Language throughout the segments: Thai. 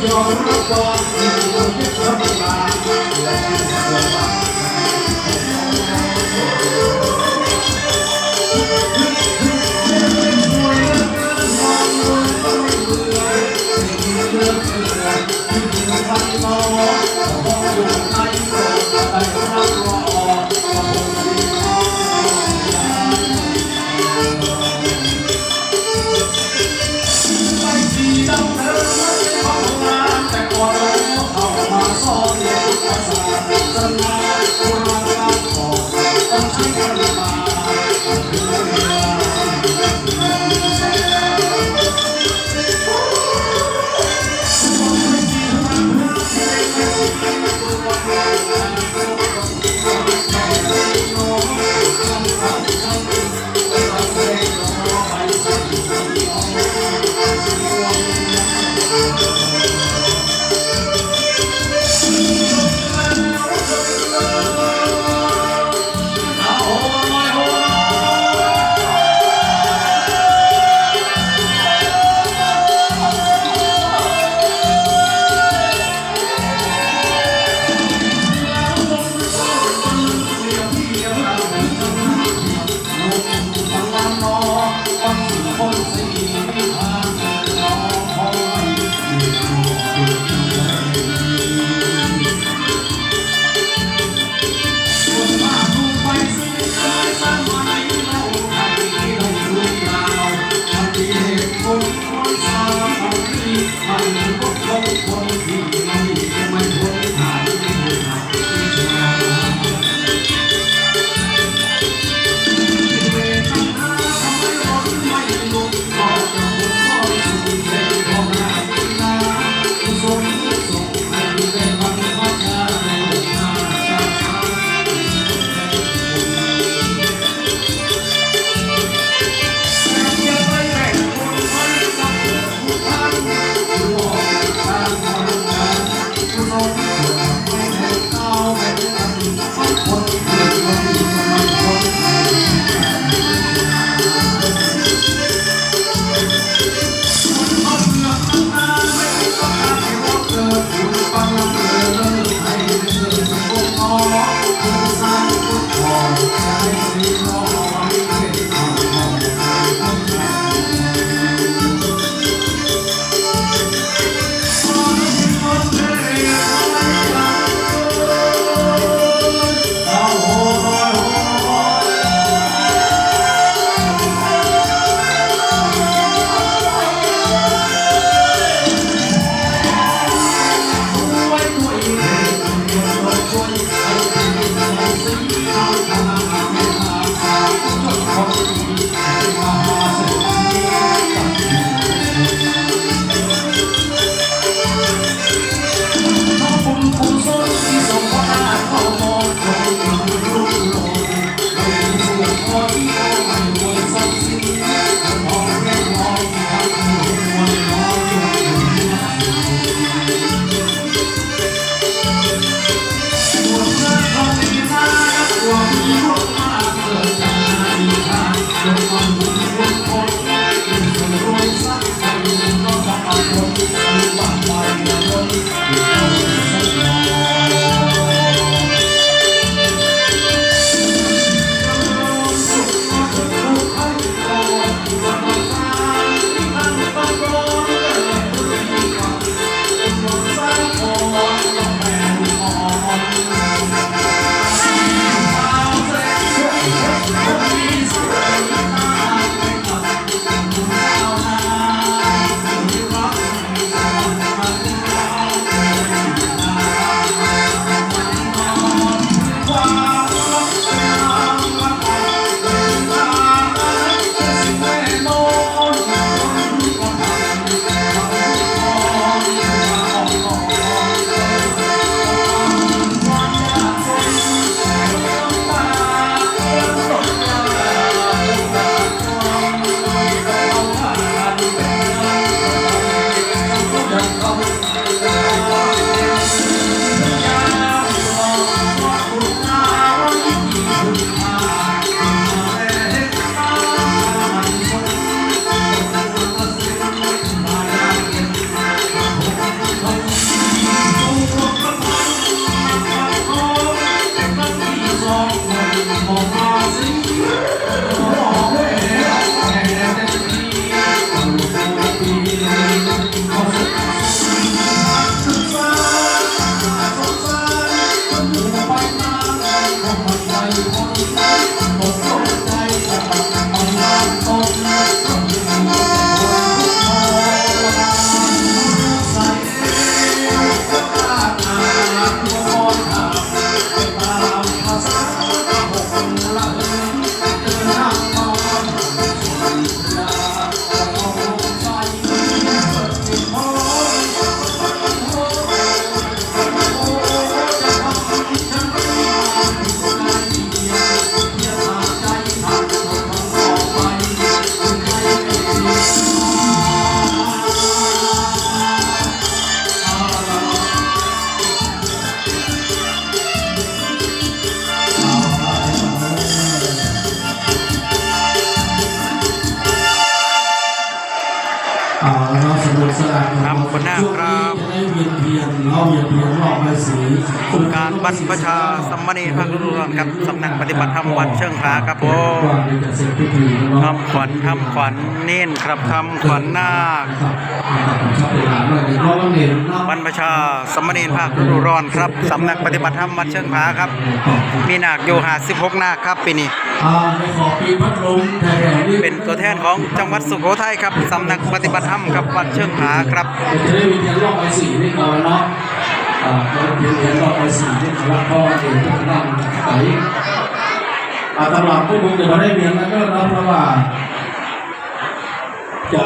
You're the one who will get the light, let the light. เมืองเหนือที่เมืองไทยมอ uma fase. ครับหัวหน้าครับจะได้เวียนเทียนเรรอบใบสี องค์การบรรพชาสมณีภาครูร้อนครับสำนักปฏิบัติธรรมวัดเชิงผาครับผมทำขวัญทำขวัญเน้นครับทำขวัญนาคครับระว่าเน้าบรรพชาสมณีภาคฤดูร้อนครับสำนักปฏิบัติธรรมวัดเชิงผาครับ มีนาคอยู่หา16นาคครับปีนี้าในขอปีนี้เป็นตัวแทนของจังหวัดสุโขทัยครับสำนักปฏิบัติธรรมกับวัดเชิงผาครับจะได้มีเทียนรอบใบสีนี่ก่อนเนาะอ่าเทียนเทียนรอบใบสีนี่ก่อนว่าพ่อเองจะนั่งไหนอ่าตำรับพวกมึงจะมาได้เรียนแล้วก็เนาะเพราะว่าจะ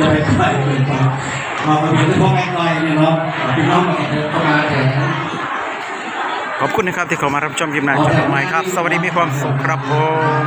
จะไปใกลเกินไปมาเรียนที่พ่อแม่ไกลเนี่ยเนาะพี่น้องมาเดินเข้ามาแต่ขอบคุณนะครับที่เข้ามารับชมคลิปหน้าจอใหม่ครับ สวัสดีมีความสุขครับผม